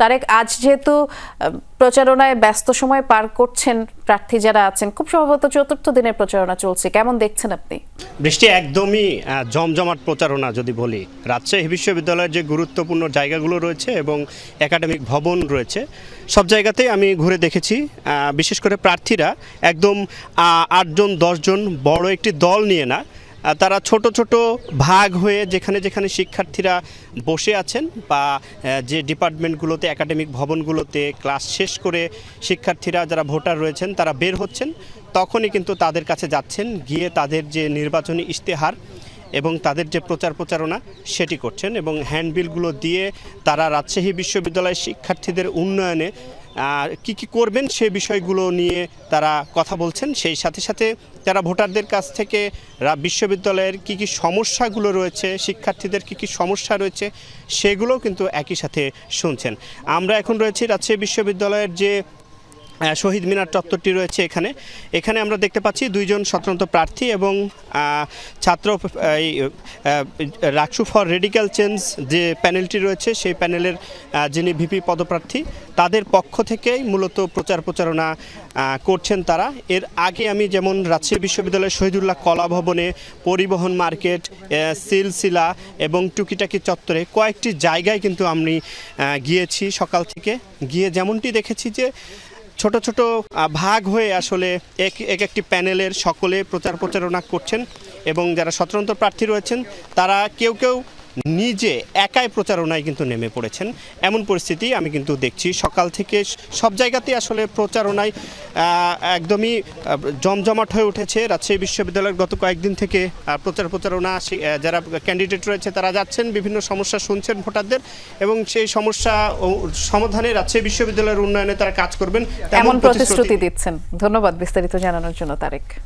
তারেক আজ যেহেতু প্রচারণায় ব্যস্ত সময় পার করছেন প্রার্থী যারা আছেন, খুব সম্ভবত চতুর্থ দিনের প্রচারণা চলছে। কেমন দেখছেন আপনি? বৃষ্টি একদমই জমজমাট প্রচারণা যদি বলি। রাজশাহী বিশ্ববিদ্যালয়ের যে গুরুত্বপূর্ণ জায়গাগুলো রয়েছে এবং একাডেমিক ভবন রয়েছে, সব জায়গাতেই আমি ঘুরে দেখেছি। বিশেষ করে প্রার্থীরা একদম আটজন, দশজন বড় একটি দল নিয়ে না তারা ছোট ছোট ভাগ হয়ে যেখানে যেখানে শিক্ষার্থীরা বসে আছেন বা যে ডিপার্টমেন্টগুলোতে, একাডেমিক ভবনগুলোতে ক্লাস শেষ করে শিক্ষার্থীরা যারা ভোটার রয়েছেন, তারা বের হচ্ছেন। তখনই কিন্তু তাদের কাছে যাচ্ছেন, গিয়ে তাদের যে নির্বাচনী ইশতেহার এবং তাদের যে প্রচার প্রচারণা, সেটি করছেন এবং হ্যান্ডবিলগুলো দিয়ে তারা রাজশাহী বিশ্ববিদ্যালয়ের শিক্ষার্থীদের উন্নয়নে কি কি করবেন সে বিষয়গুলো নিয়ে তারা কথা বলছেন। সেই সাথে সাথে তারা ভোটারদের কাছ থেকে বিশ্ববিদ্যালয়ের কি কি সমস্যাগুলো রয়েছে, শিক্ষার্থীদের কি কি সমস্যা রয়েছে সেগুলো কিন্তু একই সাথে শুনছেন। আমরা এখন রয়েছি রাজশাহী বিশ্ববিদ্যালয়ের যে শহীদ মিনার চত্বরটি রয়েছে এখানে। এখানে আমরা দেখতে পাচ্ছি দুইজন স্বতন্ত্র প্রার্থী এবং ছাত্র এই, রাকসু ফর রেডিক্যাল চেঞ্জ যে প্যানেলটি রয়েছে সেই প্যানেলের যিনি ভিপি পদপ্রার্থী তাদের পক্ষ থেকেই মূলত প্রচার প্রচারণা করছেন তারা। এর আগে আমি যেমন রাজশাহী বিশ্ববিদ্যালয়ের শহীদুল্লাহ কলা ভবনে পরিবহন মার্কেট সিলসিলা এবং টুকিটাকি চত্বরে কয়েকটি জায়গায় কিন্তু আমি গিয়েছি সকাল থেকে। গিয়ে যেমনটি দেখেছি যে ছোট ছোট ভাগ হয়ে আসলে এক এক একটি প্যানেলের সকলে প্রচার প্রচারণা করছেন এবং যারা স্বতন্ত্র প্রার্থী রয়েছেন, তারা কেউ কেউ নিজে একাই প্রচারণায় কিন্তু নেমে পড়েছেন। এমন পরিস্থিতি আমি কিন্তু দেখছি। সকাল থেকে সব জায়গাতেই আসলে প্রচারণায় একদমই জমজমাট হয়ে উঠেছে। রাজশাহী বিশ্ববিদ্যালয়ের গত কয়েকদিন থেকে প্রচার প্রচারণা যারা ক্যান্ডিডেট রয়েছে তারা যাচ্ছেন বিভিন্ন সমস্যা শুনছেন ভোটারদের এবং সেই সমস্যা সমাধানে রাজশাহী বিশ্ববিদ্যালয়ের উন্নয়নে তারা কাজ করবেন। এমন প্রতিশ্রুতি দিচ্ছেন। ধন্যবাদ বিস্তারিত জানানোর জন্য তারেক।